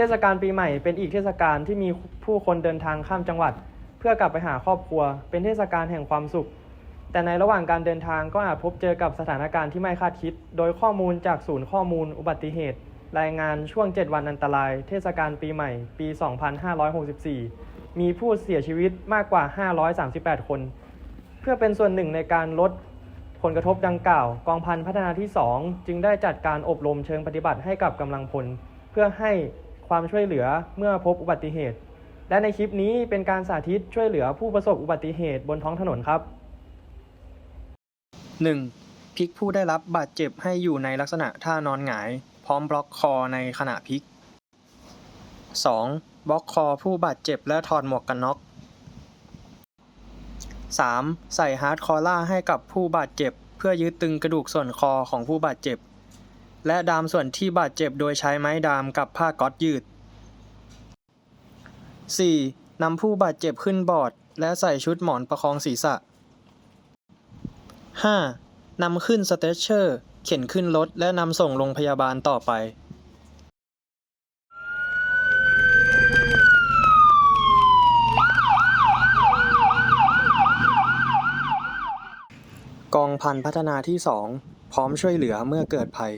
ทศกาลปีใหม่เป็นอีกเทศกาลที่มีผู้คนเดินทางข้ามจังหวัด เพื่อกลับไปหาครอบครัว เป็นเทศกาลแห่งความสุข แต่ในระหว่างการเดินทางก็อาจพบเจอกับสถานการณ์ที่ไม่คาดคิด โดยข้อมูลจากศูนย์ข้อมูล อุบัติเหตุ รายงานช่วง 7 วันอันตราย เทศกาลปีใหม่ ปี 2564 มีผู้เสียชีวิตมากกว่า 538 คน เพื่อเป็นส่วนหนึ่งในการลดผลกระทบดังกล่าว กองพันพัฒนาที่ 2 จึงได้จัดการอบรมเชิงปฏิบัติให้กับกำลังพล เพื่อให้ ความช่วยเหลือเมื่อพบอุบัติเหตุ และในคลิปนี้เป็นการสาธิตช่วยเหลือผู้ประสบอุบัติเหตุบนท้องถนนครับ 1. พลิกผู้ได้รับบาดเจ็บให้อยู่ในลักษณะท่านอนหงาย พร้อมบล็อกคอในขณะพลิก 2. บล็อกคอผู้บาดเจ็บและถอดหมวกกันน็อก 3. ใส่ฮาร์ดคอล่าให้กับผู้บาดเจ็บ เพื่อยึดตึงกระดูกส่วนคอของผู้บาดเจ็บ และดามส่วนที่บาดเจ็บโดยใช้ไม้ดามกับผ้าก๊อซยืด 4. นำผู้บาดเจ็บขึ้นบอร์ด และใส่ชุดหมอนประคองศีรษะ 5. นำขึ้นสเตชเชอร์ เข็นขึ้นรถ และนำส่งโรงพยาบาลต่อไปกองพันพัฒนาที่ 2 พร้อมช่วยเหลือเมื่อเกิดภัย